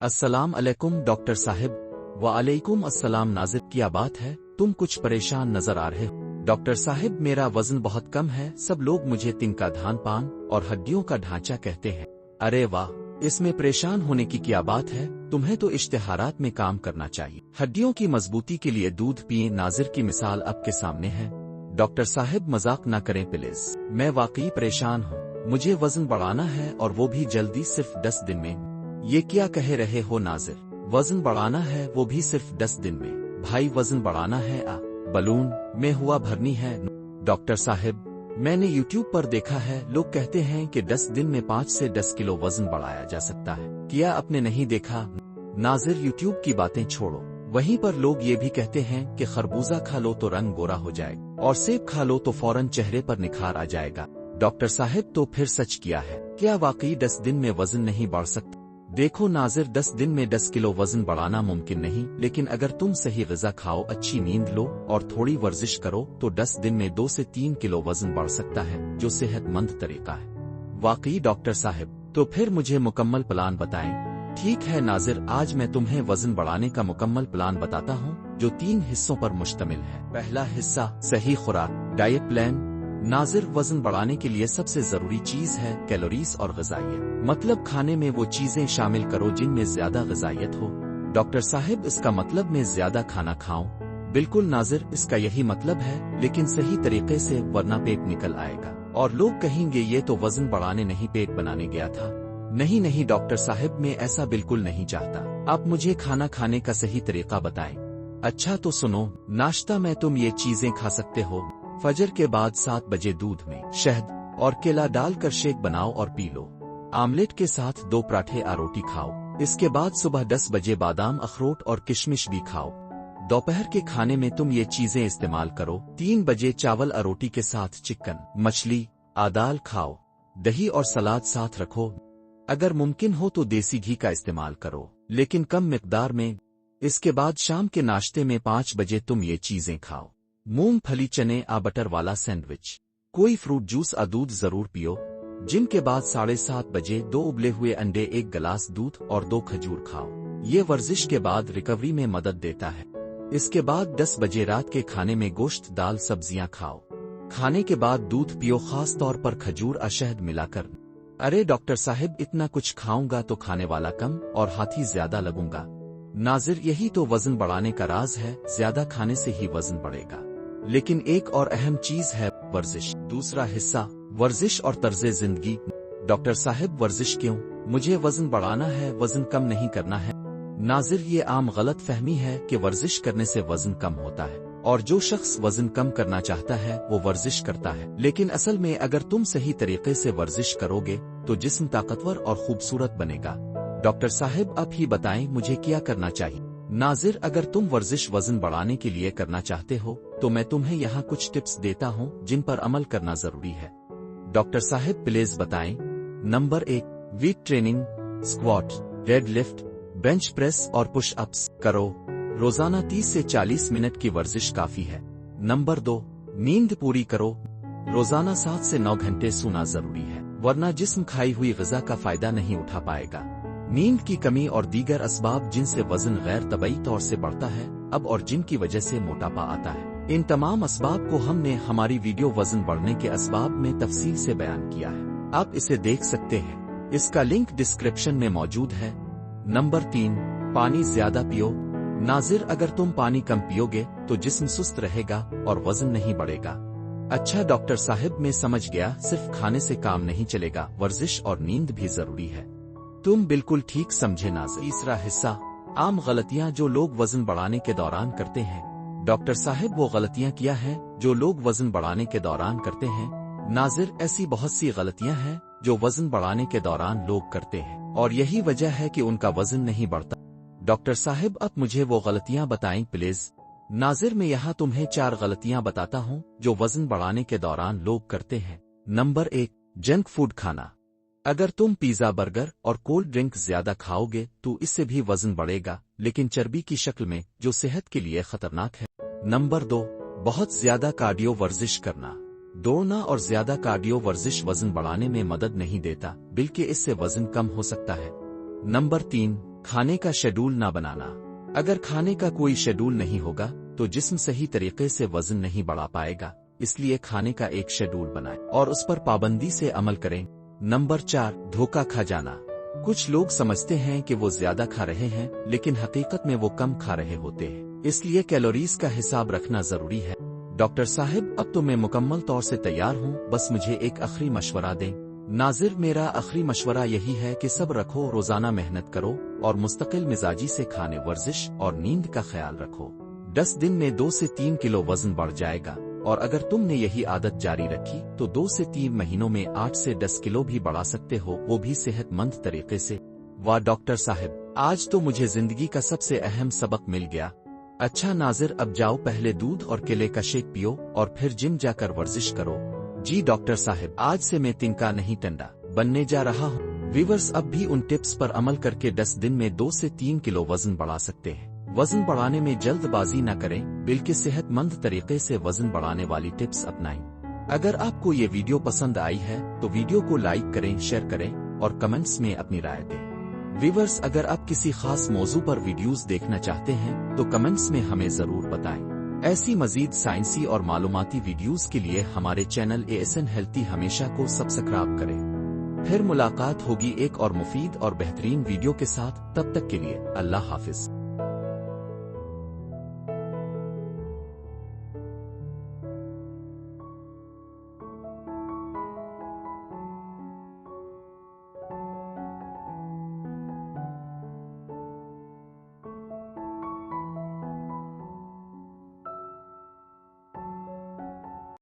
अस्सलाम अलैकुम, डॉक्टर साहब। वालेकुम अस्सलाम, नाजिर, क्या बात है? तुम कुछ परेशान नज़र आ रहे हो। डॉक्टर साहिब, मेरा वज़न बहुत कम है, सब लोग मुझे तिनका धान पान और हड्डियों का ढांचा कहते हैं। अरे वाह, इसमें परेशान होने की क्या बात है? तुम्हें तो इश्तेहारात में काम करना चाहिए। हड्डियों की मजबूती के लिए दूध पिए, नाजिर की मिसाल आपके सामने है। डॉक्टर साहब, मज़ाक न करें प्लीज़। मैं वाकई परेशान हूँ। मुझे वज़न बढ़ाना है और वो भी जल्दी, सिर्फ़ दस दिन में। ये क्या कह रहे हो नाजिर? वज़न बढ़ाना है वो भी सिर्फ़ दस दिन में। भाई वज़न बढ़ाना है, आ, बलून, में हुआ भरनी है। डॉक्टर साहब, मैंने YouTube पर देखा है, लोग कहते हैं कि 10 दिन में 5 से 10 किलो वज़न बढ़ाया जा सकता है। किया आपने नहीं देखा? नाजिर YouTube की बातें छोड़ो। वहीं पर लोग ये भी कहते हैं कि खरबूजा खा लो तो रंग गोरा हो जाएगा और सेब खा लो तो फ़ौरन चेहरे पर निखार आ जाएगा। डॉक्टर साहब तो फिर सच किया है। क्या वाकई दस दिन में वज़न नहीं बढ़ सकता? देखो नाजिर, दस दिन में दस किलो वज़न बढ़ाना मुमकिन नहीं, लेकिन अगर तुम सही गजा खाओ, अच्छी नींद लो, और थोड़ी वर्जिश करो तो दस दिन में दो से तीन किलो वज़न बढ़ सकता है, जो सेहतमंद तरीका है। वाकई, डॉक्टर साहब तो फिर मुझे मुकम्मल प्लान बताएँ। ठीक है नाजिर, आज मैं तुम्हें वज़न बढ़ाने का मुकम्मल प्लान बताता हूँ, जो तीन हिस्सों पर मुश्तमिल है। पहला हिस्सा, सही खुराक, डाइट प्लान। नाजिर वज़न बढ़ाने के लिए सबसे ज़रूरी चीज़ है कैलोरीज और गजाइत मतलब खाने में वो चीज़ें शामिल करो जिनमें ज़्यादा गजाइत हो। डॉक्टर साहिब, इसका मतलब में ज़्यादा खाना खाऊं? बिल्कुल नाजिर, इसका यही मतलब है, लेकिन सही तरीके से वरना पेट निकल आएगा। और लोग कहेंगे, ये तो वज़न बढ़ाने नहीं, पेट बनाने गया था। नहीं नहीं डॉक्टर साहब, मैं ऐसा बिल्कुल नहीं चाहता। आप मुझे खाना खाने का सही तरीका बताएँ। अच्छा तो सुनो, नाश्ता में तुम ये चीज़ें खा सकते हो। फजर के बाद सात बजे दूध में शहद और केला डालकर शेक बनाओ और पी लो। आमलेट के साथ दो पराठे आरोटी खाओ। इसके बाद सुबह दस बजे बादाम, अखरोट और किशमिश भी खाओ। दोपहर के खाने में तुम ये चीज़ें इस्तेमाल करो। तीन बजे चावल अरोटी के साथ चिकन, मछली, आदाल खाओ। दही और सलाद साथ रखो। अगर मुमकिन हो तो देसी घी का इस्तेमाल करो, लेकिन कम मकदार में। इसके बाद शाम के नाश्ते में पाँच बजे तुम ये चीज़ें खाओ। मूंगफली चने आ बटर वाला सैंडविच। कोई फ्रूट जूस आ दूध ज़रूर पियो, जिनके बाद साढ़े सात बजे दो उबले हुए अंडे, एक गिलास दूध और दो खजूर खाओ। ये वर्जिश के बाद रिकवरी में मदद देता है। इसके बाद दस बजे रात के खाने में गोश्त, दाल, सब्ज़ियाँ खाओ। खाने के बाद दूध पियो, खास तौर पर खजूर अशहद मिलाकर। अरे डॉक्टर साहब, इतना कुछ खाऊँगा तो खाने वाला कम और हाथी ज़्यादा लगूँगा। नाजिर, यही तो वज़न बढ़ाने का राज है, ज़्यादा खाने से ही वज़न बढ़ेगा। लेकिन एक और अहम चीज़ है वर्जिश। दूसरा हिस्सा, वर्जिश और तर्ज ज़िंदगी। डॉक्टर साहब, वर्जिश क्यों? मुझे वज़न बढ़ाना है, वज़न कम नहीं करना है। नाजिर, ये आम गलत फहमी है कि वर्जिश करने से वज़न कम होता है। और जो शख्स वज़न कम करना चाहता है, वो वर्जिश करता है। लेकिन असल में, अगर तुम सही तरीके से वर्जिश करोगे तो जिस्म ताकतवर और खूबसूरत बनेगा। डॉक्टर साहब अब ही बताएँ, मुझे क्या करना चाहिए? नाजिर, अगर तुम वर्जिश वज़न बढ़ाने के लिए करना चाहते हो तो मैं तुम्हें यहाँ कुछ टिप्स देता हूँ, जिन पर अमल करना ज़रूरी है। डॉक्टर साहिब, प्लेज बताएँ। नंबर एक, weight training, squat deadlift, bench press और पुश अप्स करो। रोज़ाना 30 से 40 मिनट की वर्जिश काफ़ी है। नंबर दो, नींद पूरी करो। रोज़ाना सात से नौ घंटे सोना ज़रूरी है, वरना जिस्म खाई हुई गजा का फ़ायदा नहीं उठा पाएगा। नींद की कमी और दीगर असबाब जिनसे वज़न गैर तबई तौर से बढ़ता है, अब और जिनकी वजह से मोटापा आता है। इन तमाम इसबाब को हमने हमारी वीडियो वज़न बढ़ने के असबाब में तफसील से बयान किया है। आप इसे देख सकते हैं। इसका लिंक डिस्क्रिप्शन में मौजूद है। नंबर तीन, पानी ज़्यादा पियो। नाजिर, अगर तुम पानी कम पियोगे तो जिस्म सुस्त रहेगा और वज़न नहीं बढ़ेगा। अच्छा डॉक्टर साहब, में समझ गया, सिर्फ़ खाने से काम नहीं चलेगा, वर्जिश और नींद भी ज़रूरी है। तुम बिल्कुल ठीक समझे नाजिर। तीसरा हिस्सा, आम गलतियाँ जो लोग वज़न बढ़ाने के दौरान करते हैं। डॉक्टर साहब, वो गलतियाँ किया है जो लोग वज़न बढ़ाने के दौरान करते हैं? नाजिर, ऐसी बहुत सी गलतियाँ हैं जो वज़न बढ़ाने के दौरान लोग करते हैं, और यही वजह है कि उनका वज़न नहीं बढ़ता। डॉक्टर साहिब, अब मुझे वो गलतियाँ बताएँ, प्लीज़। नाजिर, में यहाँ तुम्हें चार गलतियाँ बताता हूँ जो वज़न बढ़ाने के दौरान लोग करते हैं। नंबर एक, जंक फ़ूड खाना। अगर तुम पिज्जा, बर्गर और कोल्ड ड्रिंक ज़्यादा खाओगे तो इससे भी वज़न बढ़ेगा, लेकिन चर्बी की शक्ल में, जो सेहत के लिए खतरनाक है। नंबर दो, बहुत ज़्यादा कार्डियो वर्जिश करना। दौड़ना और ज़्यादा कार्डियो वर्जिश वज़न बढ़ाने में मदद नहीं देता, बल्कि इससे वज़न कम हो सकता है। नंबर तीन, खाने का शेड्यूल ना बनाना। अगर खाने का कोई शेड्यूल नहीं होगा तो जिस्म सही तरीके से वज़न नहीं बढ़ा पाएगा, इसलिए खाने का एक शेड्यूल बनाए और उस पर पाबंदी से अमल करें। नंबर चार, धोखा खा जाना। कुछ लोग समझते हैं कि वो ज़्यादा खा रहे हैं, लेकिन हकीकत में वो कम खा रहे होते हैं। इसलिए कैलोरीज का हिसाब रखना ज़रूरी है। डॉक्टर साहब, अब तो मैं मुकम्मल तौर से तैयार हूँ, बस मुझे एक आखिरी मशवरा दें। नाजिर, मेरा आखिरी मशवरा यही है कि सब रखो, रोज़ाना मेहनत करो, और मुस्तकिल मिजाजी से खाने वर्जिश और नींद का ख्याल रखो। दस दिन में दो से तीन किलो वज़न बढ़ जाएगा। और अगर तुमने यही आदत जारी रखी तो दो से तीन महीनों में आठ से दस किलो भी बढ़ा सकते हो, वो भी सेहतमंद तरीके से। वाह, डॉक्टर साहब, आज तो मुझे ज़िंदगी का सबसे अहम सबक मिल गया। अच्छा नाजिर, अब जाओ पहले दूध और केले का शेक पियो और फिर जिम जाकर वर्जिश करो। जी, डॉक्टर साहब, आज से मैं तिनका नहीं टंडा, बनने जा रहा हूँ। वीवर्स अब भी उन टिप्स पर अमल करके दस दिन में दो से तीन किलो वज़न बढ़ा सकते हैं। वज़न बढ़ाने में जल्दबाजी न करें, बल्कि सेहतमंद तरीके से वज़न बढ़ाने वाली टिप्स अपनाएँ। अगर आपको ये वीडियो पसंद आई है तो वीडियो को लाइक करें, शेयर करें और कमेंट्स में अपनी राय दें। व्यूवर्स, अगर आप किसी खास मौजू पर वीडियोस देखना चाहते हैं तो कमेंट्स में हमें ज़रूर बताएँ। ऐसी मजीद साइंसी और मालूमती वीडियोस के लिए हमारे channel A S N healthy हमेशा को सब्सक्राइब करें। फिर मुलाकात होगी एक और मुफीद और बेहतरीन वीडियो के साथ। तब तक के लिए अल्लाह हाफिज।